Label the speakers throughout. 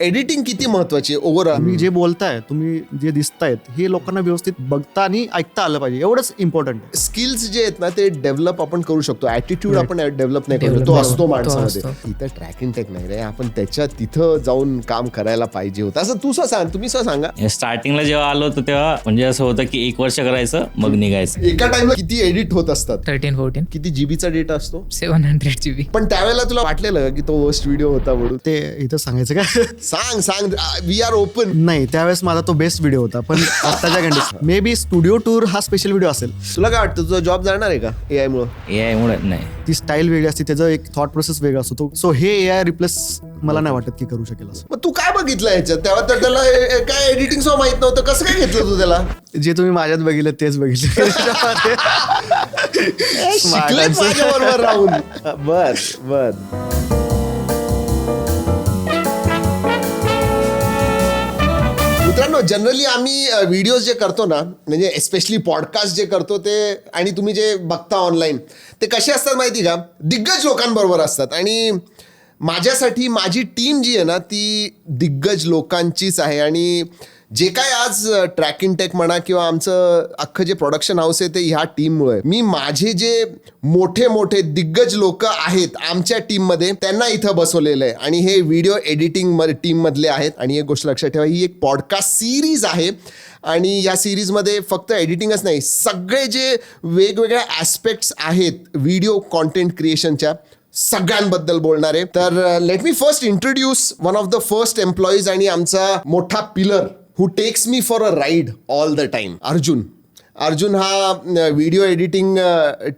Speaker 1: Editing किती महत्वाची आहे ओव्हरऑल
Speaker 2: तुम्ही जे बोलताय तुम्ही जे दिसतायत हे लोकांना व्यवस्थित बघता आणि ऐकता आलं पाहिजे. एवढंच इम्पॉर्टंट आहे.
Speaker 1: स्किल्स जे आहेत ना ते डेव्हलप आपण करू शकतो. ऍटिट्यूड. आपण डेव्हलप नाही करू तो. असतो माणसामध्ये. इथं ट्रॅकिंग टेक नाही रे. आपण त्याच्या तिथं जाऊन काम करायला पाहिजे होतं. असं तू सांग तुम्ही सांगा
Speaker 3: स्टार्टिंगला जेव्हा आलो होतो तेव्हा म्हणजे असं होतं की एक वर्ष करायचं मग निघायचं.
Speaker 1: एका टाइमला किती एडिट होत असतात?
Speaker 4: थर्टीन फोर्टीन
Speaker 1: किती जीबीचा डेटा असतो?
Speaker 4: सेवन हंड्रेड जी बी
Speaker 1: पण त्यावेळेला तुला वाटलेलं का की तो वर्स्ट व्हिडिओ होता म्हणून?
Speaker 2: ते इथं सांगायचं का?
Speaker 1: सांग सांग. वी आर ओपन
Speaker 2: नाही त्यावेळेस माझा तो बेस्ट व्हिडिओ होता पण आत्ताच्या condition maybe studio tour हा स्पेशल व्हिडिओ असेल.
Speaker 1: तुला काय वाटतं तुझा जॉब जाणार आहे का ए आय मुळे?
Speaker 3: ए आय मुळे नाही.
Speaker 2: ती स्टाईल वेगळी असते त्याचं एक थॉट प्रोसेस वेगळा असतो. तो सो हे ए आय रिप्लेस मला नाही वाटत की करू शकेल असं.
Speaker 1: मग तू काय बघितलं याच्यात? तेव्हा तर त्याला ए- काय एडिटिंग सो माहीत नव्हतं. कसं काय घेतलं तू त्याला?
Speaker 2: जे तुम्ही माझ्यात बघितलं तेच बघितलं.
Speaker 1: बरोबर राहून. बर बर. मित्रांनो जनरली आम्ही व्हिडिओज जे करतो ना म्हणजे एस्पेशली पॉडकास्ट जे करतो ते आणि तुम्ही जे बघता ऑनलाईन ते कसे असतात माहिती का? दिग्गज लोकांबरोबर असतात. आणि माझ्यासाठी माझी टीम जी आहे ना ती दिग्गज लोकांचीच आहे. आणि जे काय आज ट्रॅकिंग टेक म्हणा किंवा आमचं अख्खं जे प्रोडक्शन हाऊस आहे ते ह्या टीममुळे मी माझे जे मोठे मोठे दिग्गज लोक आहेत आमच्या टीममध्ये त्यांना इथं बसवलेलं आहे. आणि हे व्हिडिओ एडिटिंग टीम मधले आहेत. आणि एक गोष्ट लक्षात ठेवा ही एक पॉडकास्ट सिरीज आहे. आणि या सिरीजमध्ये फक्त एडिटिंगच नाही सगळे जे वेगवेगळ्या ॲस्पेक्ट्स आहेत व्हिडिओ कॉन्टेंट क्रिएशनच्या सगळ्यांबद्दल बोलणार आहे. तर let me first introduce one of the first employees आणि आमचा मोठा pillar who takes me for a ride all the time Arjun Arjun हा व्हिडिओ एडिटिंग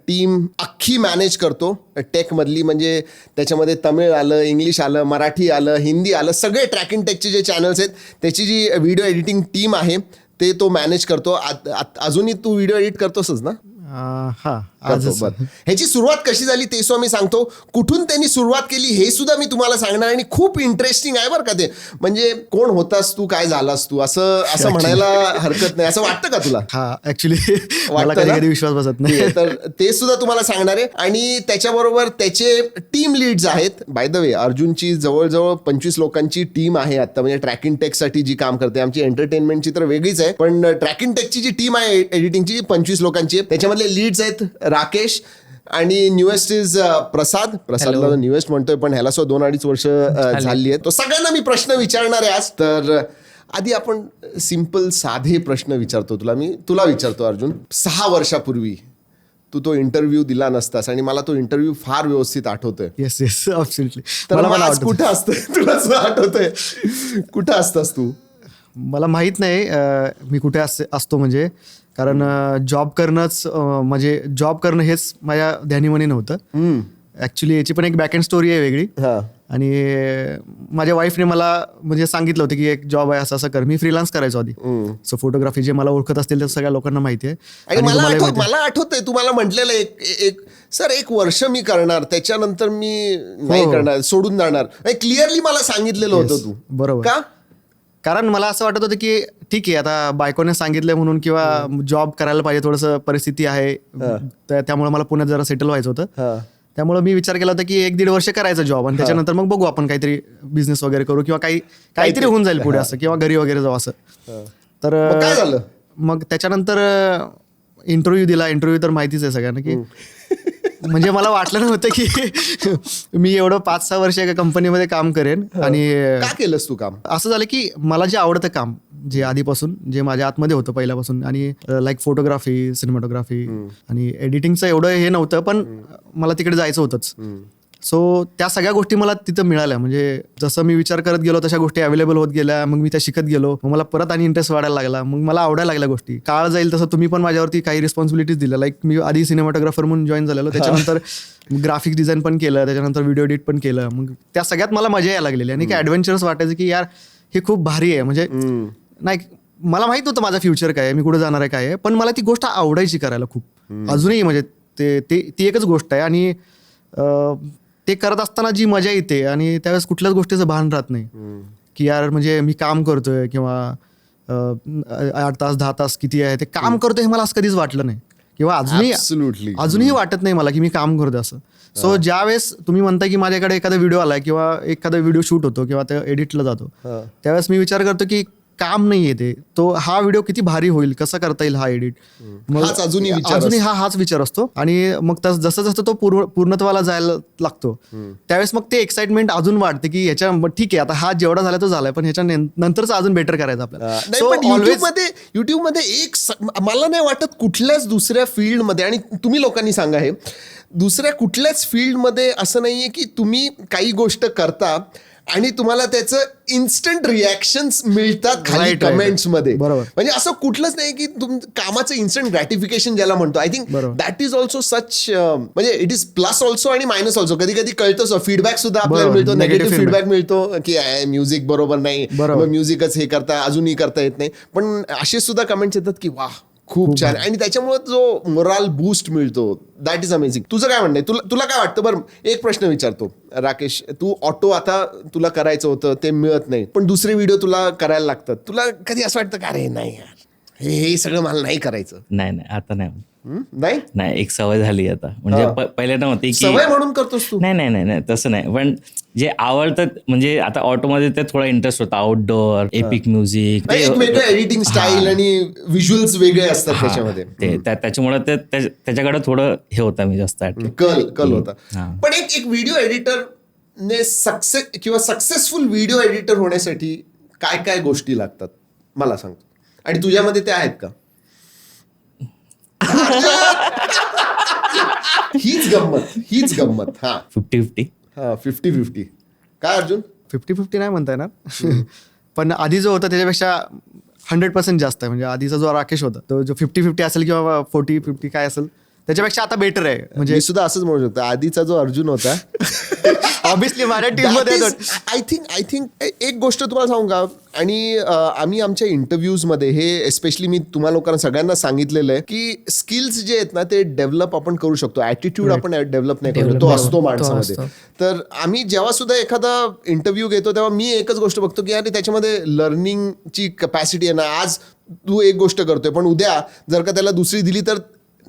Speaker 1: टीम अख्खी मॅनेज करतो. टेकमधली म्हणजे त्याच्यामध्ये तमिळ आलं इंग्लिश आलं मराठी आलं हिंदी आलं सगळे ट्रॅक इन टेकचे जे चॅनल्स आहेत त्याची जी व्हिडिओ एडिटिंग टीम आहे ते तो मॅनेज करतो. आत- आत- अजूनही तू व्हिडिओ एडिट करतोसच ना?
Speaker 2: हां.
Speaker 1: करतो,
Speaker 2: आजच
Speaker 1: बरं. ह्याची सुरुवात कशी झाली ते सुद्धा मी सांगतो. कुठून त्यांनी सुरुवात केली हे सुद्धा मी तुम्हाला सांगणार आणि खूप इंटरेस्टिंग आहे बरं का ते. म्हणजे कोण होतास तू काय झालास तू? असं असं म्हणायला हरकत नाही. असं वाटतं का तुला?
Speaker 2: हा ऍक्च्युली कधी विश्वास बसत नाही.
Speaker 1: तर ते सुद्धा तुम्हाला सांगणार आहे. आणि त्याच्याबरोबर त्याचे टीम लीड्स आहेत. बाय द वे अर्जुनची जवळजवळ पंचवीस लोकांची टीम आहे आता. म्हणजे ट्रॅकिंग टेकसाठी जी काम करते. आमची एंटरटेनमेंटची तर वेगळीच आहे. पण ट्रॅकिंग टेकची जी टीम आहे एडिटिंगची पंचवीस लोकांची त्याच्यामधले लीड्स आहेत राकेश आणि न्यूएस्ट इज प्रसाद. प्रसादला न्यूएस्ट म्हणतोय पण ह्याला सुद्धा दोन अडीच वर्ष अ, झाली. आहेत. तो सगळ्यांना मी प्रश्न विचारणार आहे आज. तर अ, आधी आपण सिंपल साधे प्रश्न विचारतो तुला. मी तुला विचारतो अर्जुन. सहा वर्षापूर्वी तू तो इंटरव्ह्यू दिला नसतास आणि मला तो इंटरव्ह्यू फार व्यवस्थित आठवतोय.
Speaker 2: येस येस
Speaker 1: तर
Speaker 2: मला
Speaker 1: कुठं असतोय? तुला आठवतंय? कुठं असतास तू?
Speaker 2: मला माहीत नाही मी कुठे अस असतो म्हणजे. कारण जॉब करणंच म्हणजे जॉब करणं हेच माझ्या ध्यानीमनी नव्हतं. ऍक्च्युली याची पण एक बॅक एंड स्टोरी आहे वेगळी. आणि माझ्या वाईफने मला म्हणजे सांगितलं होतं की एक जॉब आहे असं असं कर. मी फ्रीलान्स करायचो आधी. सो फोटोग्राफी जे मला ओळखत असतील ते सगळ्या लोकांना माहिती आहे.
Speaker 1: मला आठवत
Speaker 2: आहे.
Speaker 1: मला आठवतंय तू मला म्हटलेलं एक एक सर एक वर्ष मी करणार त्याच्यानंतर मी नाही
Speaker 2: हो.
Speaker 1: करणार सोडून जाणार. क्लिअरली मला सांगितलेलं होतं तू.
Speaker 2: बरोबर.
Speaker 1: का?
Speaker 2: कारण मला असं वाटत होतं की ठीक आहे आता बायकोने सांगितलं म्हणून किंवा जॉब करायला पाहिजे थोडंसं परिस्थिती आहे. त्यामुळे मला पुण्यात जरा सेटल व्हायचं
Speaker 1: हा.
Speaker 2: होतं त्यामुळे मी विचार केला होता की एक दीड वर्ष करायचं जॉब आणि त्याच्यानंतर मग बघू आपण काहीतरी बिझनेस वगैरे करू किंवा काही काहीतरी होऊन जाईल पुढे असं किंवा घरी वगैरे जाऊ असं. तर
Speaker 1: मग काय झालं?
Speaker 2: मग त्याच्यानंतर इंटरव्ह्यू दिला. इंटरव्ह्यू तर माहितीच आहे सगळ्यांना की म्हणजे मला वाटलं नव्हतं की मी एवढं पाच सहा वर्ष एका कंपनीमध्ये काम करेन आणि
Speaker 1: का केलंस तू काम?
Speaker 2: असं झालं की मला जे आवडतं काम जे आधीपासून जे माझ्या आतमध्ये होतं पहिल्यापासून आणि लाईक फोटोग्राफी सिनेमॅटोग्राफी आणि एडिटिंगचं एवढं हे नव्हतं पण मला तिकडे जायचं होतंच. सो त्या सगळ्या गोष्टी मला तिथं मिळाल्या. म्हणजे जसं मी विचार करत गेलो तशा गोष्टी अवेलेबल होत गेल्या. मग मी त्या शिकत गेलो. मग मला परत आणि इंटरेस्ट वाढायला लागला. मग मला आवडायला लागल्या गोष्टी. काळ जाईल तसं तुम्ही पण माझ्यावरती काही रिस्पॉन्सिबिलिटीज दिल्या. लाईक मी आधी सिनेमॅटोग्राफर म्हणून जॉईन झालेलो. त्याच्यानंतर ग्राफिक डिझाईन पण केलं. त्याच्यानंतर व्हिडिओ एडिट पण केलं. मग त्या सगळ्यात मला मजा यायला लागलेली. आणि काय ॲडव्हेंचरस वाटायचं की यार हे खूप भारी आहे. म्हणजे नाही मला माहीत नव्हतं माझा फ्युचर काय आहे मी कुठे जाणार आहे काय आहे. पण मला ती गोष्ट आवडायची करायला खूप. अजूनही म्हणजे ते ते ती एकच गोष्ट आहे. आणि ते करत असताना जी मजा येते आणि त्यावेळेस कुठल्याच गोष्टीचं भान राहत नाही. की यार म्हणजे मी काम करतोय किंवा आठ तास दहा तास किती आहे ते काम करतोय हे मला असं कधीच वाटलं नाही. किंवा अजूनही. अजूनही वाटत नाही मला की मी काम करतो असं. सो ज्यावेळेस तुम्ही म्हणता की माझ्याकडे एखादा व्हिडिओ आलाय किंवा एखादा व्हिडिओ शूट होतो किंवा ते एडिटला जातो. त्यावेळेस मी विचार करतो की काम नाही आहे ते. तो हा व्हिडिओ किती भारी होईल कसा करता येईल हा एडिट
Speaker 1: हाच अजूनही विचार
Speaker 2: अजूनही हा हाच विचार असतो. आणि मग तस जसं जसं तो पूर्ण पूर्णत्वाला जायला लागतो त्यावेळेस मग ते एक्साइटमेंट अजून वाढते की ह्याच्या मग ठीक आहे आता हा जेवढा झाला तो झालाय पण ह्याच्या नंतरच अजून बेटर करायचं आपल्याला.
Speaker 1: मध्ये युट्यूबमध्ये एक मला नाही वाटत कुठल्याच दुसऱ्या फील्डमध्ये आणि तुम्ही लोकांनी सांगा हे दुसऱ्या कुठल्याच फील्डमध्ये असं नाहीये की तुम्ही काही गोष्ट करता आणि तुम्हाला त्याचं इन्स्टंट रिॲक्शन्स मिळतात खाली
Speaker 2: Right, right,
Speaker 1: कमेंट्समध्ये
Speaker 2: बरोबर.
Speaker 1: म्हणजे असं कुठलंच नाही की तुम कामाचं इन्स्टंट ग्रॅटिफिकेशन ज्याला म्हणतो आय थिंक
Speaker 2: बरोबर.
Speaker 1: दॅट इज ऑल्सो सच म्हणजे इट इज प्लस ऑल्सो आणि मायनस ऑल्सो कधी कधी कळतं फीडबॅक सुद्धा आपल्याला
Speaker 2: बरोबर.
Speaker 1: मिळतो
Speaker 2: Negative
Speaker 1: नेगेटिव्ह
Speaker 2: feedback.
Speaker 1: फीडबॅक मिळतो की म्युझिक बरोबर नाही
Speaker 2: बरोबर.
Speaker 1: म्युझिकच हे करता अजूनही करता येत नाही पण असे सुद्धा कमेंट्स येतात की वा खूप छान. आणि त्याच्यामुळे जो मोराल बूस्ट मिळतो दॅट इज अमेझिंग तुझं काय म्हणणं आहे? तुला तुला काय वाटतं? बरं एक प्रश्न विचारतो राकेश. तू ऑटो आता तुला करायचं होतं ते मिळत नाही. पण दुसरे व्हिडिओ तुला करायला लागतात. तुला कधी असं वाटतं का अरे नाही यार. हे हे सगळं मला नाही करायचं.
Speaker 3: नाही नाही आता नाही?
Speaker 1: नाही?
Speaker 3: नाही एक सवय झाली आता. म्हणजे पहिले नव्हती की
Speaker 1: सवय म्हणून करतोस तू.
Speaker 3: नाही नाही नाही नाही तसं नाही. पण जे आवडतं म्हणजे आता ऑटोमध्ये ते थोडा इंटरेस्ट होता. Outdoor epic music
Speaker 1: editing style आणि व्हिज्युअल्स वेगळे असतात त्याच्यामध्ये.
Speaker 3: ते त्या- त्याच्यामुळे ते त्या- त्याच्याकडे थोडं हे होता मी जास्त.
Speaker 1: कल कल होता. पण एक एक व्हिडिओ एडिटर ने सक्सेस किंवा सक्सेसफुल व्हिडिओ एडिटर होण्यासाठी काय काय गोष्टी लागतात? मला सांगतो आणि तुझ्यामध्ये ते आहेत का? हीच गंमत हीच गंमत. हा.
Speaker 3: फिफ्टी फिफ्टी
Speaker 1: हा फिफ्टी फिफ्टी काय अर्जुन?
Speaker 2: फिफ्टी फिफ्टी नाही म्हणता येणार पण आधी जो होता त्याच्यापेक्षा हंड्रेड पर्सेंट जास्त आहे. म्हणजे आधीचा जो राकेश होता तो जो फिफ्टी फिफ्टी असेल किंवा फोर्टी फिफ्टी काय असेल त्याच्यापेक्षा आता बेटर आहे. म्हणजे
Speaker 1: मी सुद्धा असंच म्हणू शकतो. आधीचा जो अर्जुन होता
Speaker 2: ऑब्विसली माझ्या टीममध्ये
Speaker 1: आय थिंक आय थिंक एक गोष्ट तुम्हाला सांगू का? आणि आम्ही आमच्या इंटरव्ह्यूजमध्ये हे एस्पेशली मी तुम्हाला लोकांना सगळ्यांना सांगितलेलं आहे की स्किल्स जे आहेत ना ते डेव्हलप आपण करू शकतो. ऍटिट्यूड आपण डेव्हलप नाही करू शकतो. तो
Speaker 4: Develop
Speaker 1: असतो माणसामध्ये. तर आम्ही जेव्हा सुद्धा एखादा इंटरव्ह्यू घेतो तेव्हा मी एकच गोष्ट बघतो की अरे त्याच्यामध्ये लर्निंगची कपॅसिटी आहे ना आज तू एक गोष्ट करतोय पण उद्या जर का त्याला दुसरी दिली तर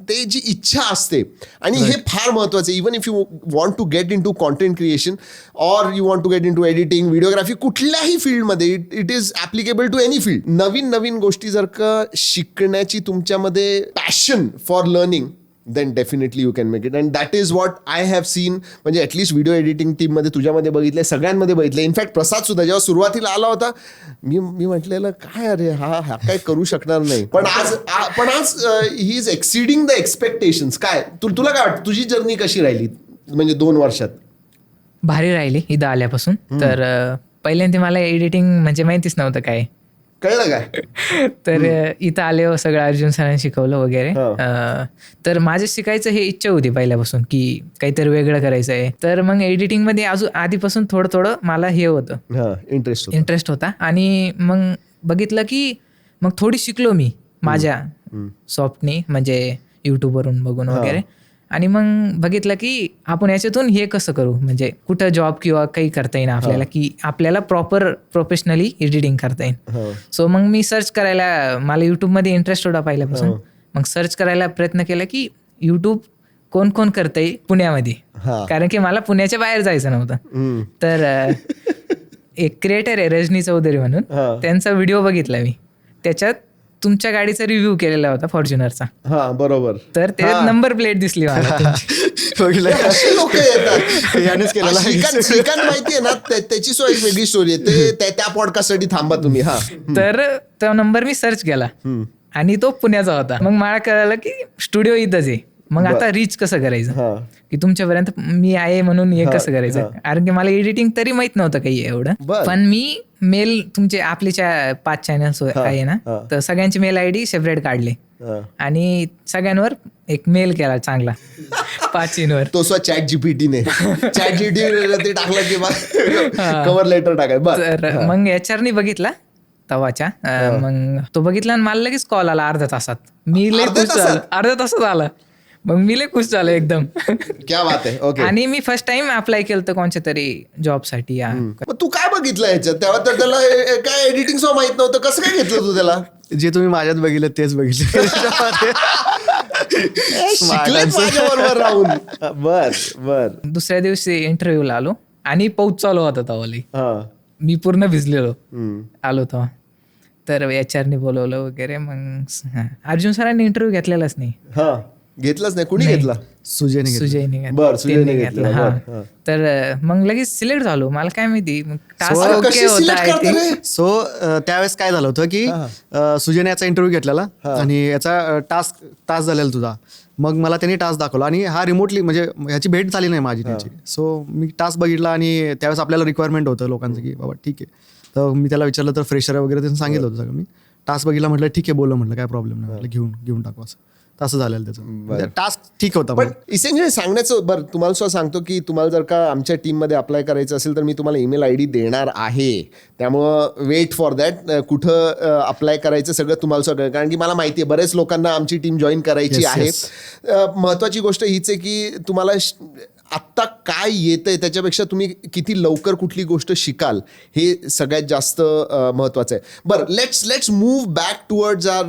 Speaker 1: ते जी इच्छा असते. आणि हे फार महत्वाचं आहे. Even if you want to get into content creation or you want to get into editing videography कुठल्याही फील्डमध्ये it it is applicable to any field नवीन नवीन गोष्टी जर का शिकण्याची तुमच्यामध्ये passion for learning then definitely you can make it and that is what I have seen म्हणजे at least video editing टीममध्ये तुझ्यामध्ये बघितलंय सगळ्यांमध्ये बघितलं इनफॅक्ट प्रसाद सुद्धा जेव्हा सुरुवातीला आला होता मी मी म्हटलेलं काय अरे हा हा काय करू शकणार नाही. पण आज पण आज he is exceeding the expectations काय? तु तुला काय वाटतं? तुझी जर्नी कशी राहिली? म्हणजे दोन वर्षात.
Speaker 4: भारी राहिली इथं आल्यापासून. तर पहिल्यांदा मला एडिटिंग म्हणजे माहितीच नव्हतं काय.
Speaker 1: कळलं काय?
Speaker 4: तर इथं आले हो सगळं अर्जुन सरांनी शिकवलं वगैरे.
Speaker 1: हा.
Speaker 4: तर माझं शिकायचं हे इच्छा होती पहिल्यापासून की काहीतरी वेगळं करायचं आहे तर मग एडिटिंगमध्ये अजून आधीपासून थोडं थोडं मला हे होतं.
Speaker 1: हा इंटरेस्ट
Speaker 4: इंटरेस्ट होता. आणि मग बघितलं की मग थोडी शिकलो मी माझ्या सॉफ्टनी म्हणजे युट्यूबवरून बघून वगैरे. आणि मग बघितलं की आपण याच्यातून हे कसं करू? म्हणजे कुठं जॉब किंवा काही करता येईल आपल्याला की आपल्याला प्रॉपर प्रोफेशनली एडिटिंग करता येईल सो मग मी सर्च करायला मला युट्यूबमध्ये इंटरेस्ट होता पहिल्यापासून. मग सर्च करायला प्रयत्न केला की युट्यूब कोण कोण करतंय पुण्यामध्ये. कारण की मला पुण्याच्या बाहेर जायचं नव्हतं. तर एक क्रिएटर आहे रजनी चौधरी म्हणून. त्यांचा व्हिडिओ बघितला मी. त्याच्यात तुमच्या गाडीचा रिव्ह्यू केलेला होता फॉर्च्युनरचा
Speaker 1: हा बरोबर.
Speaker 4: तर त्याच्यात नंबर प्लेट दिसली मला.
Speaker 1: असे लोक येतात.
Speaker 2: यानेच केलेलं आहे.
Speaker 1: श्रीकांत श्रीकांत माहितीये ना त्या- त्याची सो एक वेगळी स्टोरी आहे. ते त्या- पॉडकास्टसाठी थांबा तुम्ही हा.
Speaker 4: तर तो नंबर मी सर्च केला. आणि तो पुण्याचा होता. मग मला कळालं की स्टुडिओ इथंच आहे. मग आता रीच कसं करायचं?
Speaker 1: हा.
Speaker 4: की तुमच्यापर्यंत मी आहे म्हणून हे कसं करायचं? कारण की मला एडिटिंग तरी माहीत नव्हतं काही एवढं. पण मी मेल तुमचे आपले च्या पाच चॅनल्स आहे ना. तर सगळ्यांचे मेल आय डी सेपरेट काढले. आणि सगळ्यांवर एक मेल केला चांगला. पाच चीनवर
Speaker 1: तो स्व चॅट जीपीटीने चॅट जीपीटी ते टाकलं की कव्हर लेटर टाकाय.
Speaker 4: तर
Speaker 1: बर
Speaker 4: मग एचआरनी बघितला तवाच्या. मग तो बघितला आणि मला लगेच कॉल आला अर्ध्या तासात. मी
Speaker 1: तासात?
Speaker 4: अर्ध्या तासात आला. मग मी लय खुश झालो एकदम.
Speaker 1: क्या बात आहे. ओके
Speaker 4: आणि मी फर्स्ट टाइम अप्लाय केलं होतं कोणत्या तरी जॉबसाठी या.
Speaker 1: मग तू काय बघितलं ह्याच्यात? तेव्हा तर त्याला ए- ए- काय एडिटिंग सो माहीत नव्हतं. कसं काय घेतलं तू त्याला?
Speaker 2: जे तुम्ही माझ्यात बघितलं तेच बघितलं.
Speaker 1: राहून. बर बर
Speaker 4: दुसऱ्या दिवशी इंटरव्ह्यूला आलो आणि पाऊस चालू होता तवाली
Speaker 1: हा.
Speaker 4: मी पूर्ण भिजलेलो.
Speaker 1: हम्म.
Speaker 4: आलो तेव्हा. तर एच आरनी बोलवलं वगैरे मग हा. अर्जुन सरांनी इंटरव्ह्यू घेतलेलाच नाही.
Speaker 1: हा. घेतलाच नाही. कुणी घेतला?
Speaker 2: सुजयने घेतलं.
Speaker 4: सुजयने.
Speaker 1: बरं, सुजयने घेतला,
Speaker 4: हा.
Speaker 1: बरं.
Speaker 4: तर मग लगेच सिलेक्ट झालो. मला काय माहिती
Speaker 2: सो त्यावेळेस काय झालं होतं की सुजयने याचा इंटरव्ह्यू घेतलेला आणि याचा टास्क टास्क झालेला तुझा. मग मला त्यांनी टास्क दाखवला आणि हा रिमोटली म्हणजे ह्याची भेट झाली नाही माझी त्याची. सो मी टास्क बघितला आणि त्यावेळेस आपल्याला रिक्वायरमेंट होतं लोकांचं की बाबा ठीक आहे. तर मी त्याला विचारलं तर फ्रेशर वगैरे त्यांनी सांगितलं होतं सगळं. मी टास्क बघितला म्हटलं ठीक आहे बोला म्हटलं काय प्रॉब्लेम नाही. म्हटलं घेऊन घेऊन टाकू असं. तसं झालेलं त्याचं. टास्क ठीक होता
Speaker 1: पण इसेंशियली सांगण्याचं बरं तुम्हाला सुद्धा सांगतो की तुम्हाला जर का आमच्या टीममध्ये अप्लाय करायचं असेल तर मी तुम्हाला ईमेल आय डी देणार आहे. त्यामुळं वेट फॉर दॅट कुठं अप्लाय करायचं सगळं तुम्हाला सगळं कारण की मला माहिती आहे बरेच लोकांना आमची टीम जॉईन करायची आहे. महत्वाची गोष्ट हीच आहे की तुम्हाला आत्ता काय येतंय त्याच्यापेक्षा तुम्ही किती लवकर कुठली गोष्ट शिकाल हे सगळ्यात जास्त अ, महत्वाचं आहे. बरं let's let's move back towards our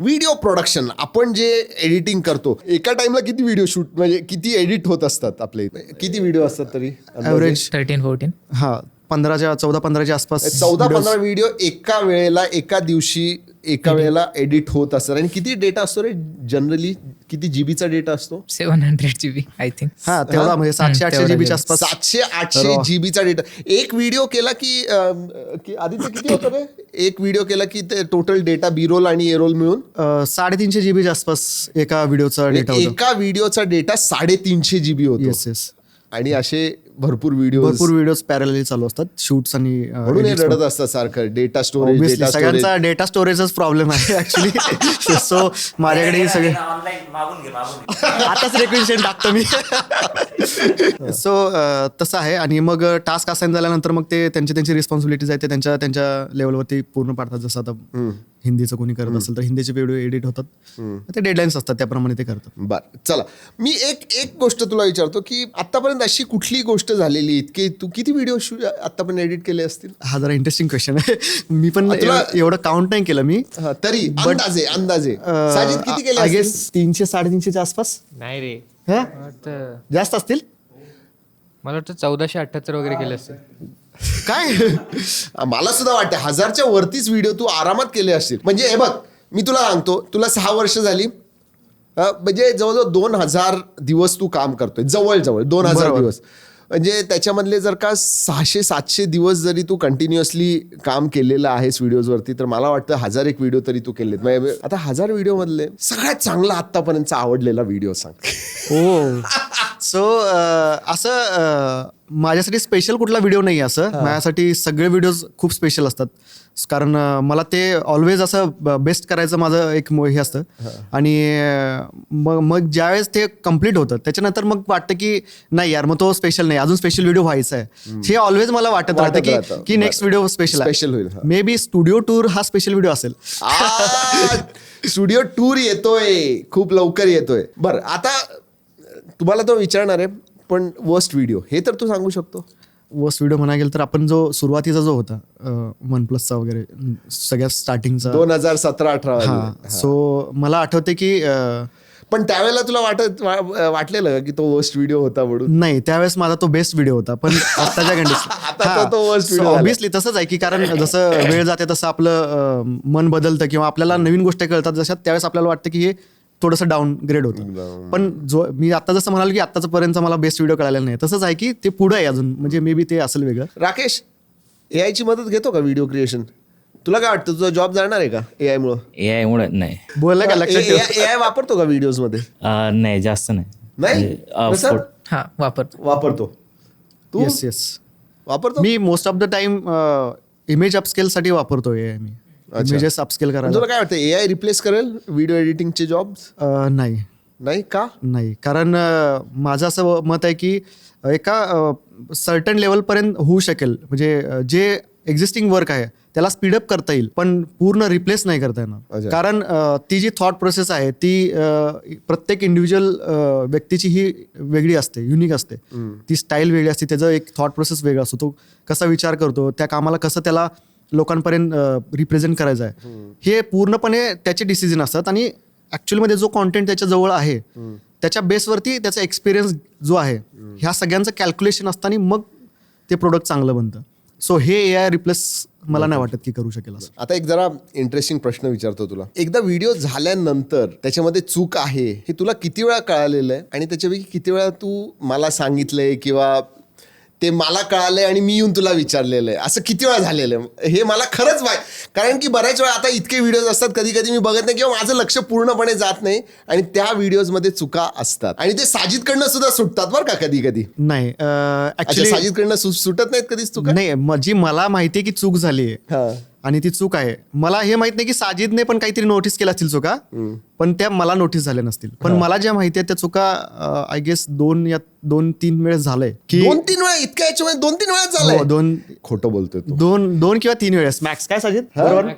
Speaker 1: video production आपण जे एडिटिंग करतो एका टाइमला किती व्हिडिओ शूट म्हणजे किती एडिट होत असतात आपले? किती व्हिडिओ असतात तरी?
Speaker 2: ॲव्हरेज
Speaker 4: थर्टीन फोर्टीन
Speaker 2: हा पंधराच्या चौदा पंधराच्या आसपास
Speaker 1: चौदा पंधरा व्हिडिओ एका वेळेला एका दिवशी एका वेळेला एडिट होत असतात. आणि किती डेटा असतो रे? जनरली किती जीबीचा डेटा असतो?
Speaker 4: Seven hundred G B I think
Speaker 2: हा तेवढा म्हणजे सातशे आठशे जीबीच्या आसपास.
Speaker 1: सातशे आठशे जीबीचा डेटा एक व्हिडिओ केला की आधीचं किती होतं रे? एक व्हिडिओ केला की ते टोटल डेटा बिरोल आणि एरोल मिळून?
Speaker 2: साडेतीनशे जीबीच्या आसपास एका व्हिडिओचा डेटा होता.
Speaker 1: एका व्हिडिओचा डेटा साडेतीनशे जीबी होतो.
Speaker 2: येस येस
Speaker 1: आणि असे भरपूर व्हिडिओ
Speaker 2: भरपूर व्हिडिओज पॅरल चालू असतात. शूट्स आणि
Speaker 1: म्हणून हे रडत असतात सारखं. Data storage
Speaker 2: Obviously,
Speaker 1: data storage
Speaker 2: सगळ्यांचा डेटा स्टोरेजच प्रॉब्लेम आहे ऍक्च्युली सो माझ्याकडे सगळे आताच रेक्वेशन टाकतो मी. सो तसं आहे. आणि मग टास्क असाइन झाल्यानंतर मग ते त्यांची त्यांची रिस्पॉन्सिबिलिटीज आहेत ते त्यांच्या त्यांच्या लेवलवरती पूर्ण पाडतात जसं आता हिंदीचं कोणी करत असेल तर हिंदीचे व्हिडिओ एडिट होतात. ते डेडलाईन्स असतात त्याप्रमाणे ते करतात.
Speaker 1: बर चला. मी एक एक गोष्ट तुला विचारतो की आतापर्यंत अशी कुठली गोष्ट झालेली इतकी तू किती व्हिडिओ आतापर्यंत एडिट केले असतील?
Speaker 2: हा जरा इंटरेस्टिंग क्वेश्चन आहे. मी पण एवढं- काउंट नाही केलं मी.
Speaker 1: तरी अंदाजे अंदाजे. साजिद किती केले असतील?
Speaker 2: तीनशे साडेतीनशेच्या आसपास.
Speaker 5: नाही रे.
Speaker 2: हा? जास्त असतील?
Speaker 5: मला वाटतं चौदाशे अठ्ठ्याहत्तर वगैरे केले असते
Speaker 2: काय?
Speaker 1: मला सुद्धा वाटतं हजारच्या वरतीच व्हिडिओ तू आरामात केले असतील म्हणजे हे बघ मी तुला सांगतो तुला सहा वर्ष झाली. म्हणजे जवळजवळ दोन हजार दिवस तू काम करतोय. जवळ जवळ दोन हजार. दिवस. म्हणजे त्याच्यामधले जर का सहाशे सातशे दिवस जरी तू कंटिन्युअसली काम केलेलं आहेस व्हिडिओजवरती तर मला वाटतं हजार एक व्हिडिओ तरी तू केलेत. म्हणजे आता हजार व्हिडिओ मधले सगळ्यात चांगला आतापर्यंतचा आवडलेला व्हिडिओ सांग.
Speaker 2: हो. सो असं माझ्यासाठी स्पेशल कुठला व्हिडिओ नाही असं. माझ्यासाठी सगळे व्हिडिओज खूप स्पेशल असतात. कारण मला ते ऑलवेज असं बेस्ट करायचं माझं एक हे असतं. आणि मग मग ज्यावेळेस ते कंप्लीट होतं त्याच्यानंतर मग वाटतं की नाही यार मग तो स्पेशल नाही. अजून स्पेशल व्हिडिओ व्हायचा आहे. हे ऑलवेज मला वाटत राहतं. की की नेक्स्ट व्हिडिओ स्पेशल
Speaker 1: Special होईल.
Speaker 2: मे बी स्टुडिओ टूर हा स्पेशल व्हिडिओ असेल.
Speaker 1: स्टुडिओ टूर येतोय. खूप लवकर येतोय. बर आता तुम्हाला तो विचारणार आहे पण वर्स्ट व्हिडिओ हे तर तू सांगू शकतो.
Speaker 2: वर्स्ट व्हिडिओ म्हणा गेलं तर आपण जो सुरुवातीचा जो होता वन प्लसचा वगैरे सगळ्यात स्टार्टिंगचा
Speaker 1: दोन हजार सतरा अठरा
Speaker 2: हा सो मला आठवते की
Speaker 1: पण त्यावेळेला तुला वाटत वाटलेलं का तो वर्स्ट व्हिडिओ होता म्हणून?
Speaker 2: नाही त्यावेळेस माझा तो बेस्ट व्हिडिओ होता पण आत्ताच्या
Speaker 1: आता तो- तो worst video झाला.
Speaker 2: ऑब्विसली तसंच आहे की कारण जसं वेळ जाते तसं आपलं मन बदलतं किंवा आपल्याला नवीन गोष्टी कळतात जशा त्यावेळेस आपल्याला वाटतं की हे थोडंसं डाऊन ग्रेड होतं. पण जो मी आता जसं म्हणाल की आत्ताच पर्यंत मला बेस्ट व्हिडिओ कळालेला नाही. तसंच आहे की ते पुढे आहे अजून. म्हणजे मे बी ते असेल वेगळं.
Speaker 1: राकेश ए ची मदत घेतो का व्हिडिओ क्रिएशन तुला काय वाटतं? तुझा जॉब जाणार आहे का ए आय मुळे?
Speaker 3: ए आय मुळे नाही.
Speaker 2: बोललं का लक्षात ठेव.
Speaker 1: ए आय वापरतो का
Speaker 3: व्हिडिओजमध्ये? नाही जास्त नाही.
Speaker 1: नाही?
Speaker 3: म्हणजे,
Speaker 4: हा वापरतो.
Speaker 1: वापरतो. तू?
Speaker 2: येस येस
Speaker 1: वापरतो?
Speaker 2: मी most of the time image upscale साठी वापरतोय मी. इमेजेस अपस्केल करायला.
Speaker 1: तुला काय वाटतं ए आय रिप्लेस करेल व्हिडिओ एडिटिंगचे जॉब
Speaker 2: अं, नाही.
Speaker 1: नाही? का?
Speaker 2: नाही. कारण अं, माझं असं मत आहे की एका सर्टन लेवलपर्यंत होऊ शकेल. म्हणजे अं, जे एक्झिस्टिंग वर्क आहे त्याला स्पीडअप करता येईल पण पूर्ण रिप्लेस नाही करता येणार.
Speaker 1: अच्छा.
Speaker 2: कारण अं, ती जी थॉट प्रोसेस आहे ती अं, प्रत्येक इंडिव्हिज्युअल व्यक्तीची ही वेगळी असते युनिक असते. ती स्टाईल वेगळी असते त्याचं एक थॉट प्रोसेस वेगळा असतो. तो कसा विचार करतो त्या कामाला कसं त्याला लोकांपर्यंत रिप्रेझेंट करायचं आहे. हे पूर्णपणे त्याचे डिसिजन असतात आणि ॲक्च्युअलीमध्ये जो कॉन्टेंट त्याच्याजवळ आहे त्याच्या बेसवरती त्याचा एक्सपिरियन्स जो आहे ह्या सगळ्यांचं कॅल्क्युलेशन असताना मग ते प्रोडक्ट चांगलं बनतं. सो हे ए आय रिप्लेस मला नाही वाटत की करू शकेल असं.
Speaker 1: आता एक जरा इंटरेस्टिंग प्रश्न विचारतो तुला. एकदा व्हिडिओ झाल्यानंतर त्याच्यामध्ये चूक आहे हे तुला किती वेळा कळालेलं आहे? आणि त्याच्यापैकी किती वेळा तू मला सांगितलंय किंवा ते मला कळालंय आणि मी येऊन तुला विचारलेलं आहे असं किती वेळा झालेलं आहे? हे मला खरंच माहिती कारण की बऱ्याच वेळा आता इतके व्हिडिओज असतात कधी कधी मी बघत नाही किंवा माझं लक्ष पूर्णपणे जात नाही आणि त्या व्हिडिओजमध्ये चुका असतात. आणि ते साजिदकडनं सुद्धा सुटतात बरं का कधी कधी
Speaker 2: नाही ऍक्च्युली
Speaker 1: साजिदकडनं सु- सुटत नाहीत कधीच चुका?
Speaker 2: नाही म- जी मला माहिती आहे की चूक झाली
Speaker 1: हा.
Speaker 2: आहे आणि ती चूक आहे. मला हे माहीत नाही की साजिदने पण काहीतरी नोटीस केल्या असतील चुका. पण त्या मला नोटीस झाल्या नसतील. पण मला ज्या माहिती आहे त्या चुका आय गेस दोन या दोन तीन वेळेस झालंय. की
Speaker 1: दोन तीन वेळा? इतक्या याच्यामध्ये दोन तीन वेळा झालंय?
Speaker 2: हो, दोन
Speaker 1: खोटं बोलतोय तू.
Speaker 2: दोन दोन किंवा तीन वेळेस. मॅक्स काय साजिद? बरोबर?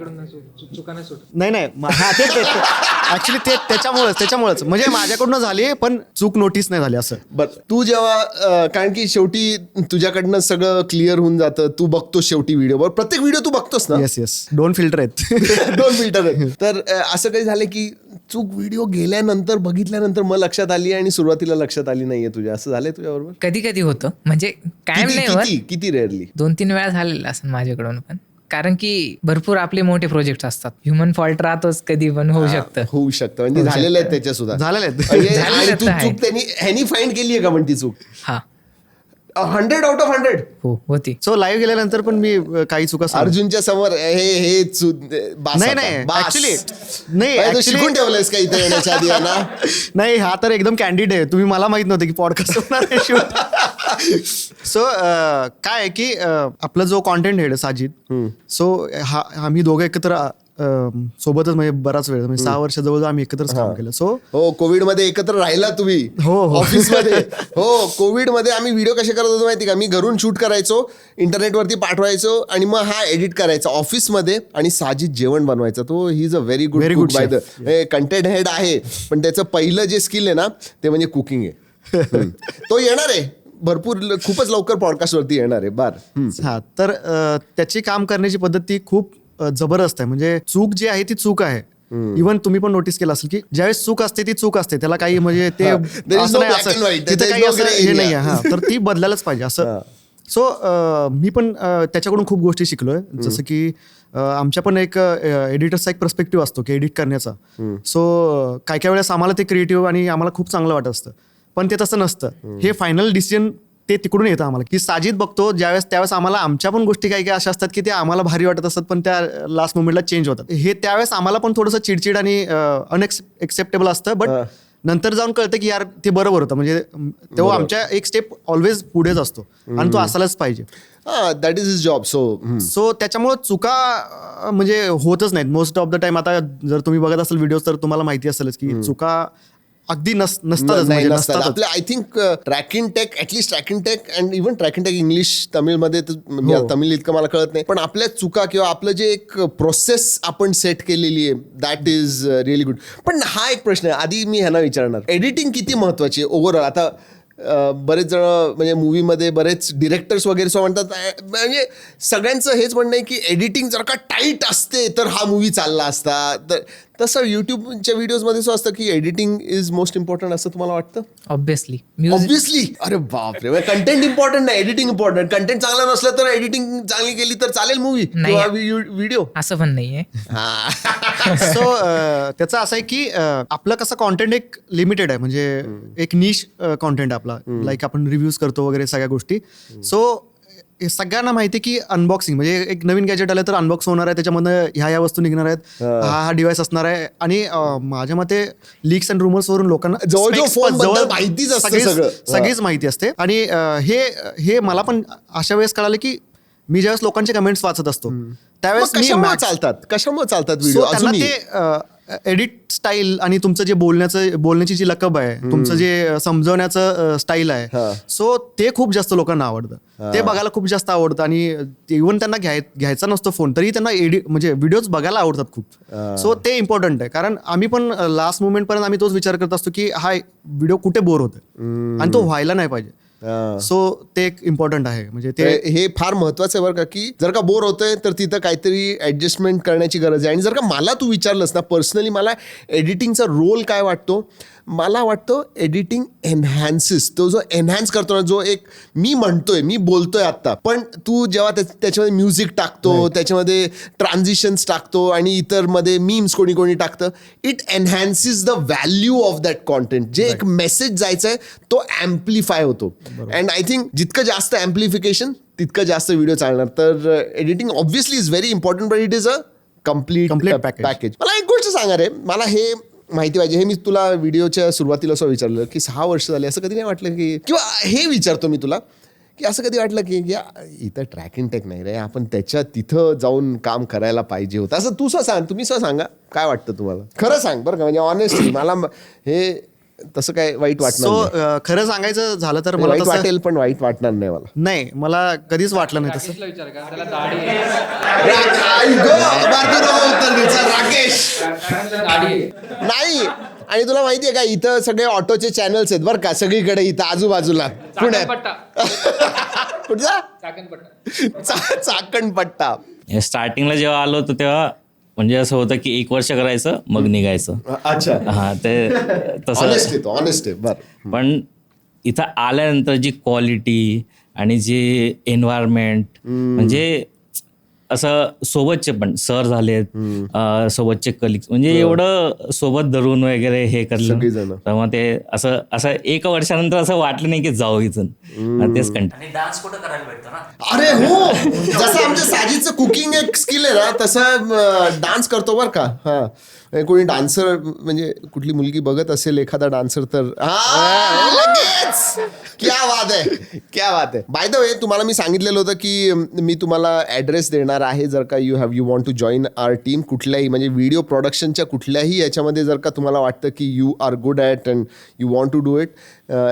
Speaker 2: नाही नाही म- हा ते ऍक्च्युली ते त्याच्यामुळेच त्याच्यामुळेच. म्हणजे माझ्याकडनं झाली पण चूक नोटीस नाही झाली असं.
Speaker 1: बर तू जेव्हा अं, कारण की शेवटी तुझ्याकडनं सगळं क्लिअर होऊन जातं. तू बघतो शेवटी व्हिडिओ बरोबर प्रत्येक व्हिडिओ तू बघतोस ना?
Speaker 2: येस येस दोन फिल्टर आहेत.
Speaker 1: दोन फिल्टर आहेत. तर अं, असं काही झालं की चूक व्हिडिओ गेल्यानंतर बघितल्यानंतर मग लक्षात आली आणि सुरुवातीला लक्षात आली नाहीये तुझ्या. असं झालंय तुझ्या बरोबर
Speaker 4: कधी कधी होतं. म्हणजे कायम नाही होत.
Speaker 1: किती किती रेअरली
Speaker 4: दोन तीन वेळा झालेलं असं माझ्याकडून पण. कारण की भरपूर आपले मोठे प्रोजेक्ट असतात. ह्युमन फॉल्ट राहतोच कधी पण होऊ शकतं.
Speaker 1: होऊ शकतं. म्हणजे झालेलं आहे त्याच्या सुद्धा
Speaker 2: झालेले आहेत
Speaker 4: झालेलं
Speaker 1: आणि तू
Speaker 4: तर आहे.
Speaker 1: चूक त्यांनी ह्यानी फाईंड केली आहे का पण ती चूक?
Speaker 4: हा.
Speaker 1: हंड्रेड आउट ऑफ हंड्रेड
Speaker 4: हो होती.
Speaker 2: सो लाईव्ह गेल्यानंतर पण मी अ, काही चुका सांग-
Speaker 1: अर्जुनच्या समोर हे हे चू- बास
Speaker 2: नाही
Speaker 1: आता,
Speaker 2: नाही
Speaker 1: बास.
Speaker 2: नाही
Speaker 1: अरे, तू
Speaker 2: actually-
Speaker 1: शिकून ठेवलंयस का इथे येण्याच्या आधी आहे ना
Speaker 2: नाही हा तर एकदम कॅन्डिड आहे. तुम्ही मला माहीत नव्हते की पॉडकास्ट होणार आहे शूट सो काय आहे की अ, आपला जो कॉन्टेंट हेड साजिद सो हा आम्ही दोघं एकत्र सोबतच म्हणजे बराच वेळ म्हणजे सहा वर्ष जवळ आम्ही एकत्रच काम केलं. सो
Speaker 1: हो कोविडमध्ये एकत्र राहिला तुम्ही.
Speaker 2: हो, हो.
Speaker 1: ऑफिसमध्ये हो कोविडमध्ये आम्ही व्हिडिओ कसे करत होतो माहिती का? मी घरून शूट करायचो इंटरनेटवरती पाठवायचो आणि मग हा एडिट करायचा ऑफिसमध्ये आणि साजिद जेवण बनवायचा. तो he is a very good
Speaker 2: Very good
Speaker 1: by the content head आहे पण त्याचं पहिलं जे स्किल आहे ना ते म्हणजे कुकिंग आहे. तो येणार आहे. भरपूर खूपच लवकर पॉडकास्ट वरती येणार आहे. बार.
Speaker 2: हा तर त्याची काम करण्याची पद्धत ती खूप जबरदस्त आहे. म्हणजे चूक जी आहे ती चूक आहे. इव्हन तुम्ही पण नोटीस केलं असेल की ज्यावेळेस चूक असते ती चूक असते. त्याला काही म्हणजे ते
Speaker 1: हा.
Speaker 2: असं नाही असं. तिथं काही असं हे. नाही आहे हा. तर ती बदलायलाच पाहिजे असं. सो मी पण त्याच्याकडून खूप गोष्टी शिकलोय. जसं की आमच्या पण एक एडिटर्सचा एक पर्स्पेक्टिव्ह असतो की एडिट करण्याचा. सो काय काय वेळेस आम्हाला ते क्रिएटिव्ह आणि आम्हाला खूप चांगलं वाटत असतं. पण ते तसं नसतं. हे फायनल डिसिजन ते तिकडून येतं आम्हाला. की साजिद बघतो ज्यावेळेस त्यावेळेस आम्हाला आमच्या पण गोष्टी काही काही अशा असतात की ते आम्हाला भारी वाटत असतात पण त्या लास्ट मोमेंटला चेंज होतात. हे त्यावेळेस आम्हाला पण थोडंसं चिडचिड आणि अनएक्स एक्सेप्टेबल असतं बट नंतर जाऊन कळतं की यार ते बरोबर होतं. म्हणजे तेव्हा आमच्या एक स्टेप ऑलवेज पुढेच असतो. आणि तो असायलाच पाहिजे.
Speaker 1: That is is job so
Speaker 2: so त्याच्यामुळं चुका म्हणजे होतच नाहीत. मोस्ट ऑफ द टाइम आता जर तुम्ही बघत असाल व्हिडिओ तर तुम्हाला माहिती असेलच की चुका अगदी नस म्हणजे
Speaker 1: नसतात. आपल्या I think tracking tech at least tracking tech and even tracking tech English तमिळमध्ये
Speaker 2: हो.
Speaker 1: तमिळ इतकं मला कळत नाही. पण आपल्या चुका किंवा आपलं जे एक प्रोसेस आपण सेट केलेली आहे दॅट इज रिअली गुड पण हा एक प्रश्न आहे. आधी मी ह्यांना विचारणार. एडिटिंग किती महत्वाची आहे? ओव्हरऑल आता बरेच जण म्हणजे मूवीमध्ये बरेच डिरेक्टर्स वगैरे असं म्हणतात म्हणजे सगळ्यांचं हेच म्हणणं आहे की एडिटिंग जर का टाईट असते तर हा मूवी चालला असता. तर तसं युट्यूबच्या व्हिडिओजमध्ये असं असतं की एडिटिंग इज मोस्ट इम्पॉर्टंट असं तुम्हाला वाटतं?
Speaker 4: ऑब्विसली
Speaker 1: ऑब्विसली अरे बापरे. कंटेंट इम्पॉर्टंट नाही एडिटिंग इम्पॉर्टंट कंटेंट चांगलं नसलं तर एडिटिंग चांगली केली तर चालेल मूवी व्हिडिओ
Speaker 4: असं पण नाहीये.
Speaker 2: सो त्याचं असं आहे की आपलं कसं कॉन्टेंट एक लिमिटेड आहे. म्हणजे एक निश कॉन्टेंट आपला. लाईक आपण रिव्ह्यूज करतो वगैरे सगळ्या गोष्टी. सो सगळ्यांना माहिती आहे की अनबॉक्सिंग म्हणजे एक नवीन गॅजेट आलं तर अनबॉक्स होणार आहे. त्याच्यामधनं ह्या ह्या वस्तू निघणार आहेत. हा. हा डिव्हाइस असणार आहे. आणि माझ्या मते लीक्स अँड रुमर्स वरून लोकांना सगळीच-
Speaker 1: सगळं.
Speaker 2: सगळीच माहिती असते. आणि हे हे मला पण अशा वेळेस कळालं की मी ज्यावेळेस लोकांचे कमेंट्स वाचत असतो त्यावेळेस
Speaker 1: कशामुळे चालतात? कशामुळे चालतात व्हिडिओ
Speaker 2: ते एडिट स्टाईल आणि तुमचं जे बोलण्याचं बोलण्याची जी लकब आहे तुमचं जे समजवण्याचं स्टाईल. आहे सो ते खूप जास्त लोकांना आवडतं. ते बघायला खूप जास्त आवडतं आणि इव्हन त्यांना घ्याय घ्यायचा नसतो फोन तरी त्यांना एडिट म्हणजे व्हिडिओज बघायला आवडतात खूप. सो ते इम्पॉर्टंट आहे. कारण आम्ही पण लास्ट मोमेंट पर्यंत आम्ही तोच विचार करत असतो की हा व्हिडिओ कुठे बोर होतोय? आणि तो व्हायला नाही पाहिजे. सो ते एक इम्पॉर्टंट आहे. म्हणजे ते
Speaker 1: हे फार महत्वाचं आहे बरं का की जर का बोर होतंय तर तिथं काहीतरी ऍडजस्टमेंट करण्याची गरज आहे. आणि जर का मला तू विचारलंस ना पर्सनली मला एडिटिंगचा रोल काय वाटतो? मला वाटतं एडिटिंग एनहॅन्सेस तो जो एनहॅन्स करतो ना जो एक मी म्हणतोय मी बोलतोय आत्ता पण तू जेव्हा त्या- त्याच्यामध्ये म्युझिक टाकतो त्याच्यामध्ये ट्रान्झिशन्स टाकतो आणि इतरमध्ये मीम्स कोणी कोणी टाकतं it enhances the value of that content जे एक मेसेज जायचा आहे तो ॲम्प्लिफाय होतो. अँड आय थिंक जितकं जास्त ॲम्प्लिफिकेशन तितकं जास्त व्हिडिओ चालणार. तर editing obviously is very important but it is a
Speaker 2: complete package.
Speaker 1: Package मला एक गोष्ट सांगा रे. मला हे माहिती पाहिजे. हे मी तुला व्हिडिओच्या सुरुवातीला असं विचारलं की सहा वर्ष झाले असं कधी नाही वाटलं की किंवा हे विचारतो मी तुला की असं कधी वाटलं की या इथं ट्रॅक इन टेक नाही रे आपण त्याच्या तिथं जाऊन काम करायला पाहिजे होतं. असं तू सांग तुम्ही सांगा. काय वाटतं तुम्हाला? खरं सांग बरं का. म्हणजे ऑनेस्टली मला हे तसं काय वाईट
Speaker 2: सो
Speaker 1: वाटणार.
Speaker 2: खरं सांगायचं झालं तर मला
Speaker 1: वाईट
Speaker 2: तसं
Speaker 1: वाटेल पण वाईट वाटणार नाही मला.
Speaker 2: नाही मला कधीच वाटलं नाही तसं.
Speaker 5: विचार का त्याला दाढी आहे.
Speaker 1: राकेश
Speaker 5: कारण त्याला दाढी आहे.
Speaker 1: नाही आणि तुला माहितीये का इथं सगळे ऑटोचे चॅनल्स आहेत बरं का सगळीकडे इथं आजूबाजूला पुण्यात. कुठचा?
Speaker 5: चाकणपट्टा.
Speaker 1: चा- चाकणपट्टा.
Speaker 3: स्टार्टिंगला जेव्हा आलो होतो तेव्हा म्हणजे असं होतं की एक वर्ष करायचं मग निघायचं.
Speaker 1: अच्छा.
Speaker 3: हा ते तसं
Speaker 1: ऑनेस्ट आहे
Speaker 3: पण इथं आल्यानंतर जी क्वालिटी आणि जे एन्व्हायरमेंट म्हणजे असं सोबतचे पण सर झालेत अं, सोबतचे कलिग्स म्हणजे एवढं सोबत धरून वगैरे हे
Speaker 1: सगळीजणं.
Speaker 3: करलं तर मग ते असं असं एक वर्षानंतर असं वाटलं नाही की जाऊ इथून. मग तेच कंट
Speaker 1: अरे हो! जसं आमच्या साजीचं कुकिंग एक स्किल आहे ना तसं डान्स करतो बरं का. हा. म्हणजे कोणी डान्सर म्हणजे कुठली मुलगी बघत असेल एखादा डान्सर तर. हा, क्या बात आहे क्या बात आहे बाय द वे तुम्हाला मी सांगितलेलं होतं की मी तुम्हाला ॲड्रेस देणार आहे जर का you have you want to join our team कुठल्याही म्हणजे व्हिडिओ प्रोडक्शनच्या कुठल्याही याच्यामध्ये जर का तुम्हाला वाटतं की you are good at and you want to do it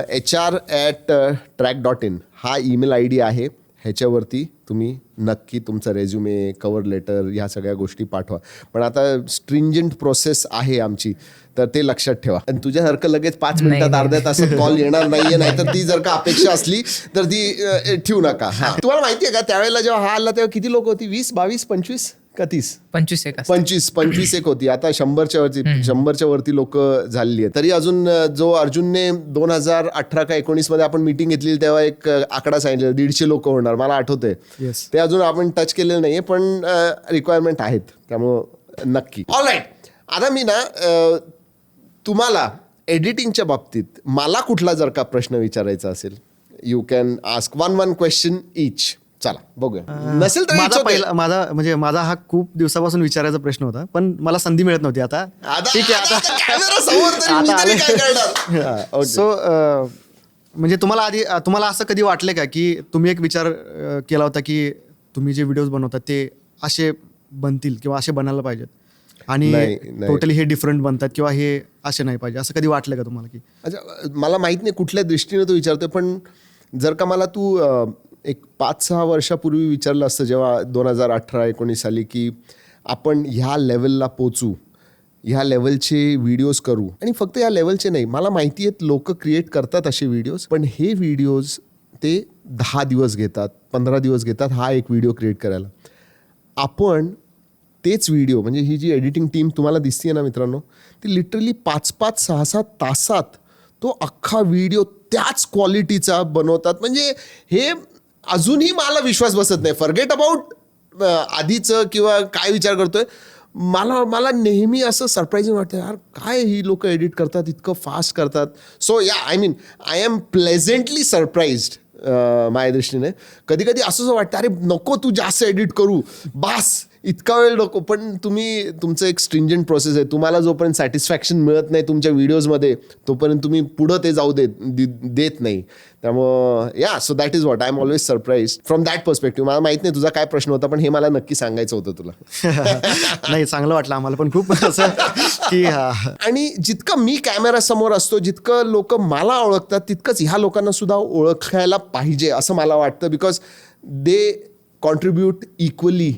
Speaker 1: H R at track dot in हा ईमेल आय डी आहे ह्याच्यावरती. तुम्ही नक्की तुमचा रेझ्युमे कवर लेटर ह्या सगळ्या गोष्टी पाठवा. पण आता स्ट्रिंजंट प्रोसेस आहे आमची तर ते लक्षात ठेवा. आणि तुझ्यासारखं लगेच पाच मिनिटात. अर्ध्या तासात कॉल येणार नाहीये नाहीतर ती जर का अपेक्षा असली तर ती ठेवू नका. तुम्हाला माहिती आहे का त्यावेळेला जेव्हा हा आला तेव्हा किती लोक होती? वीस बावीस पंचवीस? का तीस
Speaker 4: पंचवीस एक.
Speaker 1: पंचवीस पंचवीस एक होती. आता शंभरच्या वरती शंभरच्या वरती लोक झालेली आहेत. तरी अजून अ, जो अर्जुनने दोन हजार अठरा का एकोणीसमध्ये आपण मिटिंग घेतली तेव्हा एक अ, आकडा सांगितलेला दीडशे लोक होणार. मला आठवतंय.
Speaker 2: Yes.
Speaker 1: ते अजून आपण टच केलेलं नाहीये पण रिक्वायरमेंट आहेत. त्यामुळं नक्की. ऑल राईट आता मी ना अ, तुम्हाला एडिटिंगच्या बाबतीत मला कुठला जर का प्रश्न विचारायचा असेल you can ask one one question each चला बघूया नसेल तर it's
Speaker 2: माझा
Speaker 1: okay.
Speaker 2: पहिला माझा म्हणजे माझा हा खूप दिवसापासून विचारायचा प्रश्न होता पण मला संधी मिळत नव्हती आता
Speaker 1: आता
Speaker 2: ठीक आहे
Speaker 1: आता-
Speaker 2: आता
Speaker 1: आता camera समोर तरी मी
Speaker 2: आता
Speaker 1: तरी
Speaker 2: आले.
Speaker 1: काय करणार? okay.
Speaker 2: सो म्हणजे तुम्हाला आधी अ, तुम्हाला असं कधी वाटलं का की तुम्ही एक विचार अ, केला होता की तुम्ही जे व्हिडिओज बनवतात ते असे बनतील किंवा असे बनायला पाहिजेत आणि
Speaker 1: नाही, नाही.
Speaker 2: टोटली हे डिफरंट बनतात किंवा हे असे नाही पाहिजे असं कधी वाटलं का तुम्हाला की
Speaker 1: अच्छा मला माहीत नाही कुठल्या दृष्टीने तो विचारतोय पण जर का मला तू अ, एक पाच सहा वर्षापूर्वी विचारलं असतं जेव्हा दोन हजार अठरा एकोणीस साली की आपण ह्या लेवलला पोचू ह्या लेवलचे व्हिडिओज करू. आणि फक्त या लेवलचे नाही मला माहिती आहेत लोक क्रिएट करतात असे व्हिडिओज पण हे व्हिडिओज ते दहा दिवस घेतात पंधरा दिवस घेतात हा एक व्हिडिओ क्रिएट करायला. आपण तेच व्हिडिओ म्हणजे ही जी एडिटिंग टीम तुम्हाला दिसते ना मित्रांनो ती लिटरली पाच पाच सहा सहा तासात तो अख्खा व्हिडिओ त्याच क्वालिटीचा बनवतात. म्हणजे हे अजूनही मला विश्वास बसत नाही. फॉरगेट अबाउट आधीचं किंवा काय विचार करतोय. मला मला नेहमी असं सरप्राईजिंग वाटतं यार काय ही लोक एडिट करतात इतकं फास्ट करतात. So yeah I mean I am pleasantly surprised माझ्या दृष्टीने कधी कधी असं वाटतं अरे नको तू जास्त एडिट करू. बास इतका वेळ नको पण तुम्ही तुमचं एक स्ट्रिंजंट प्रोसेस आहे. तुम्हाला जोपर्यंत सॅटिस्फॅक्शन मिळत नाही तुमच्या व्हिडिओजमध्ये तोपर्यंत तुम्ही पुढं ते जाऊ देत देत नाही. त्यामुळं yeah so that is what I am always surprise from that perspective मला माहीत नाही तुझा काय प्रश्न होता पण हे मला नक्की सांगायचं होतं तुला.
Speaker 2: नाही चांगलं वाटलं आम्हाला पण खूप असं की हा.
Speaker 1: आणि जितकं मी कॅमेरा समोर असतो जितकं लोक मला ओळखतात तितकंच ह्या लोकांना सुद्धा ओळखायला पाहिजे असं मला वाटतं because they contribute equally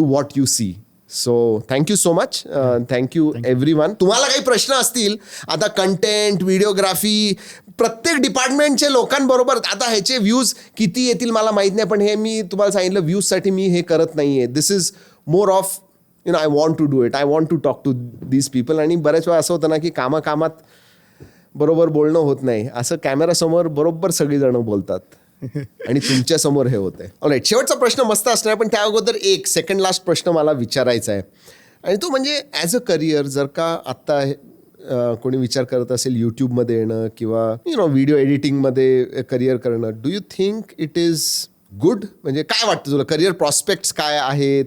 Speaker 1: to what you see so thank you so much thank you everyone तुम्हाला काही प्रश्न असतील आता कंटेंट व्हिडिओग्राफी प्रत्येक डिपार्टमेंटचे लोकांबरोबर आता ह्याचे व्ह्यूज किती येतील मला माहीत नाही पण हे मी तुम्हाला सांगितलं व्ह्यूजसाठी मी हे करत नाहीये. This is more of you know I want to do it I want to talk to these people आणि बऱ्याच वेळा असं होतं ना की कामाकामात बरोबर बोलणं होत नाही. असं कॅमेरासमोर बरोबर सगळीजणं बोलतात. आणि तुमच्यासमोर हे होतंय. ऑलराईट शेवटचा प्रश्न मस्त असणार पण त्या अगोदर एक सेकंड लास्ट प्रश्न मला विचारायचा आहे. आणि तो म्हणजे ॲज अ करिअर जर का आत्ता कोणी विचार करत असेल यूट्यूबमध्ये येणं किंवा यु नो व्हिडिओ एडिटिंगमध्ये करिअर करणं do you think it is good म्हणजे काय वाटतं तुला? करिअर प्रॉस्पेक्ट्स काय आहेत?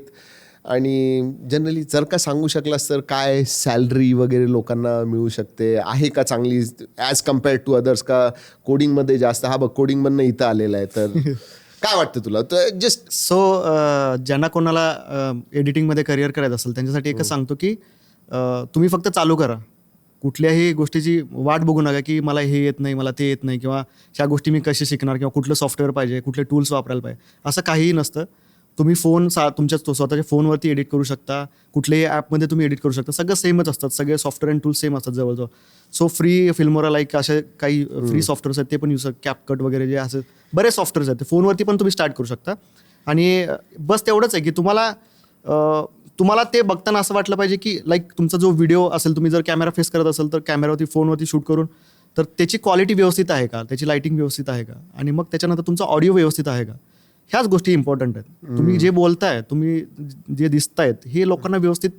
Speaker 1: आणि जनरली जर का सांगू शकलास तर काय सॅलरी वगैरे लोकांना मिळू शकते? आहे का चांगली? ॲज कम्पेअर्ड टू अदर्स का कोडिंगमध्ये जास्त? हा बघ कोडिंगमधनं इथं आलेला आहे तर काय वाटतं तुला? तर जस्ट
Speaker 2: सो ज्यांना कोणाला एडिटिंगमध्ये करिअर करायचं असेल त्यांच्यासाठी एकच सांगतो की तुम्ही फक्त चालू करा. कुठल्याही गोष्टीची वाट बघू नका की मला हे येत नाही मला ते येत नाही किंवा ह्या गोष्टी मी कशी शिकणार किंवा कुठलं सॉफ्टवेअर पाहिजे कुठले टूल्स वापरायला पाहिजे असं काहीही नसतं. तुम्ही फोन सा तुमच्या स्व- स्वतःच्या फोनवरती एडिट करू शकता. कुठल्याही ॲपमध्ये तुम्ही एडिट करू शकता. सगळं सेमच असतात. सगळे सॉफ्टवेअर अँड टूल्स सेम असतात जवळजवळ. सो फ्री फिल्मोरा लाईक असे काही फ्री सॉफ्टवेअर्स आहेत ते पण यूज कॅपकट वगैरे जे असे बरेच सॉफ्टवेअर्स आहेत. ते फोनवरती पण तुम्ही स्टार्ट करू शकता. आणि बस तेवढंच आहे की तुम्हाला तुम्हाला ते बघताना असं वाटलं पाहिजे की लाईक तुमचा जो व्हिडिओ असेल तुम्ही जर कॅमेरा फेस करत असेल तर कॅमेरावरती फोनवरती शूट करून तर त्याची क्वालिटी व्यवस्थित आहे का? त्याची लाईटिंग व्यवस्थित आहे का? आणि मग त्याच्यानंतर तुमचा ऑडिओ व्यवस्थित आहे का? ह्याच गोष्टी इम्पॉर्टंट आहेत. तुम्ही जे बोलताय तुम्ही जे दिसतायत हे लोकांना व्यवस्थित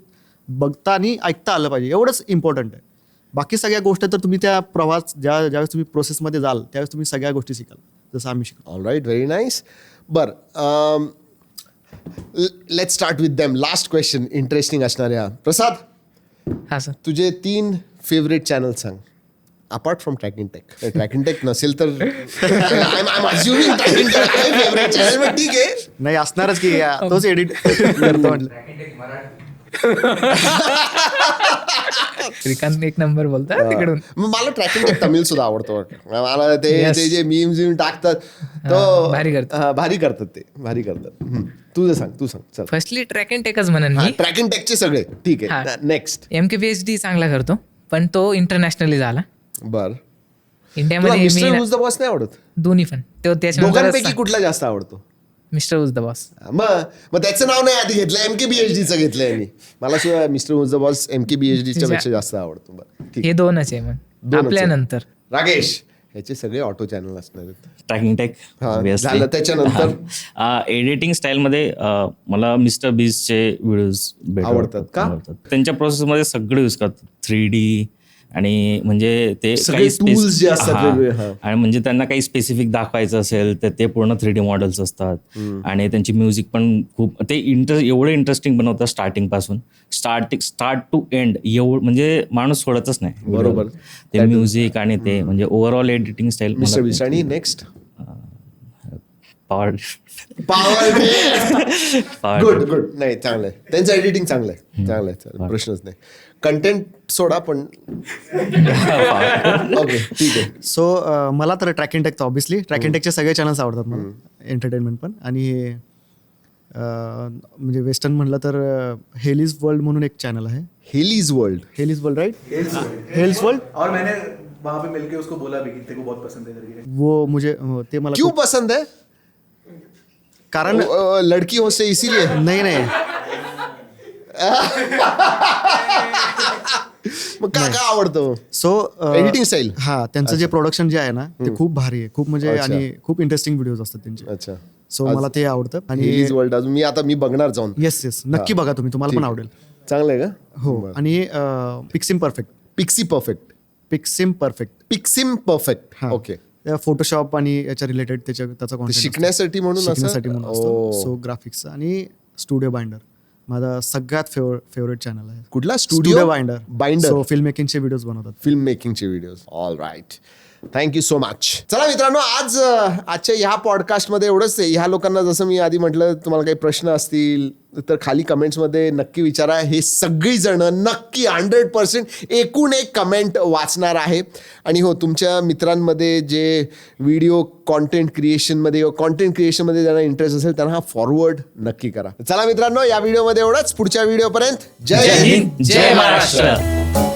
Speaker 2: बघता आणि ऐकता आलं पाहिजे. एवढंच इम्पॉर्टंट आहे. बाकी सगळ्या गोष्टी तर तुम्ही त्या प्रवास ज्या ज्यावेळेस तुम्ही प्रोसेसमध्ये जाल त्यावेळेस तुम्ही सगळ्या गोष्टी शिकाल जसं आम्ही शिकलो.
Speaker 1: ऑल राईट व्हेरी नाईस बरं let start with them last question interesting असणाऱ्या. प्रसाद
Speaker 4: हा सर
Speaker 1: तुझे तीन फेवरेट चॅनल सांग. Apart from tracking tech tracking tech नसेल तर ट्रॅकिंग टेक चॅनल पण ठीक आहे.
Speaker 2: नाही असणारच की तोच एडिट करतो म्हटलं
Speaker 4: श्रीकांत एक नंबर बोलता तिकडून.
Speaker 1: मग मला ट्रॅकिंग टेक तमिळ सुद्धा आवडतो मला ते. ते जे मीम्स टाकतात तो
Speaker 4: भारी करतात.
Speaker 1: भारी करतात ते भारी करतात. तुझं सांग तू सांग चल.
Speaker 4: फर्स्टली ट्रॅक अँड टेकच म्हणन मी.
Speaker 1: ट्रॅकिंग टेकचे सगळे. ठीक आहे
Speaker 4: हा.
Speaker 1: Next
Speaker 4: M K P H D चांगला करतो पण तो इंटरनॅशनली झाला.
Speaker 1: बर.
Speaker 4: इंडियामध्ये
Speaker 1: मिस्टर
Speaker 4: मी
Speaker 1: हुज द बॉस नाही आवडत?
Speaker 4: दोन्ही पण. तो
Speaker 1: दोघांपैकी कुठला जास्त आवडतो?
Speaker 4: मिस्टर उज द बॉस
Speaker 1: मग मग त्याचं नाव नाही आधी घेतलं एम के बी एच डीचं घेतलंय मी. मला सुद्धा mister who's the boss M K B H डीच्या पेक्षा जास्त आवडतो. बरं ठीक
Speaker 4: हे दोनच आहे मग.
Speaker 1: दोनच आहे.
Speaker 4: आपल्यानंतर.
Speaker 1: राकेश ह्याचे सगळे ऑटो चॅनल असणार आहेत.
Speaker 3: ट्रॅकिंग टेक
Speaker 1: हा, झालं. त्याच्यानंतर?
Speaker 3: एडिटिंग स्टाईलमध्ये अं, मला मिस्टर बीजचे व्हिडिओज
Speaker 1: आवडतात का?
Speaker 3: त्यांच्या प्रोसेसमध्ये सगळे यूज करतात. थ्री डी आणि म्हणजे ते काही
Speaker 1: जे असतात.
Speaker 3: आणि म्हणजे त्यांना काही स्पेसिफिक दाखवायचं असेल तर ते पूर्ण थ्री डी मॉडेल्स असतात. आणि त्यांची म्युझिक पण खूप ते इंटर एवढं इंटरेस्टिंग बनवतात स्टार्टिंगपासून. स्टार्टिंग स्टार्ट टू एंड एवढं म्हणजे माणूस सोडतच नाही.
Speaker 1: बरोबर.
Speaker 3: ते म्युझिक आणि ते म्हणजे ओव्हरऑल एडिटिंग स्टाईल
Speaker 1: आणि next
Speaker 3: power
Speaker 1: power good good नाही चांगलं आहे त्यांचं एडिटिंग चांगलं आहे चांगलं आहे प्रश्नच नाही. कंटेंट सोडा पण. ओके ठीक आहे.
Speaker 2: सो मला तर ट्रॅक अँड टेकचं ऑब्विसली ट्रॅक अँड टेकचे सगळे चॅनल्स आवडतात मला. एंटरटेनमेंट पण. आणि अं, म्हणजे वेस्टर्न म्हणलं तर हेलीज वर्ल्ड म्हणून एक चॅनल आहे.
Speaker 1: Hailey's world
Speaker 2: Hailey's world right Hell's world
Speaker 6: और मैंने वहां पे मिलके उसको बोला भी कि तेरे को बहुत पसंद है करके।
Speaker 2: वो मुझे ते मला
Speaker 1: क्यों
Speaker 2: खूप-
Speaker 1: पसंद है?
Speaker 2: कारण
Speaker 1: अ, लडकी हो से इसीलिए।
Speaker 2: नाही नाही.
Speaker 1: मग का का आवडतं?
Speaker 2: So
Speaker 1: Editing style?
Speaker 2: हा त्यांचं जे प्रोडक्शन जे आहे ना ते खूप भारी आहे. खूप म्हणजे. आणि खूप इंटरेस्टिंग व्हिडिओज असतात त्यांचे.
Speaker 1: अच्छा.
Speaker 2: सो मला ते आवडतं. आणि
Speaker 1: वर्ल्ड अजून मी आता मी बघणार जाऊन.
Speaker 2: येस येस नक्की बघा तुम्ही. तुम्हाला पण आवडेल.
Speaker 1: चांगलं आहे का?
Speaker 2: हो. आणि Pixim perfect
Speaker 1: Pixi perfect
Speaker 2: Pixim perfect
Speaker 1: Pixim perfect
Speaker 2: हा.
Speaker 1: ओके
Speaker 2: फोटोशॉप आणि याच्या रिलेटेड त्याच्या त्याचा.
Speaker 1: शिकण्यासाठी म्हणून?
Speaker 2: शिकण्यासाठी म्हणून सो ग्राफिक्स आणि स्टुडिओ बाइंडर माझा सगळ्यात फेवर फेवरेट चॅनल आहे.
Speaker 1: कुठला? Studio
Speaker 2: binder
Speaker 1: binder
Speaker 2: so film मेकिंगचे videos बनवतात.
Speaker 1: Film मेकिंगचे videos all right thank you so much चला मित्रांनो आज आजच्या ह्या पॉडकास्टमध्ये एवढंच आहे. ह्या लोकांना जसं मी आधी म्हटलं तुम्हाला काही प्रश्न असतील तर खाली कमेंट्समध्ये नक्की विचारा. हे सगळी जण नक्की हंड्रेड पर्सेंट एकूण एक कमेंट वाचणार आहे. आणि हो तुमच्या मित्रांमध्ये जे व्हिडिओ कॉन्टेंट क्रिएशनमध्ये किंवा कॉन्टेंट क्रिएशनमध्ये ज्यांना इंटरेस्ट असेल त्यांना हा फॉरवर्ड नक्की करा. चला मित्रांनो या व्हिडिओमध्ये एवढंच. पुढच्या व्हिडिओपर्यंत
Speaker 3: जय हिंद. जय महाराष्ट्र.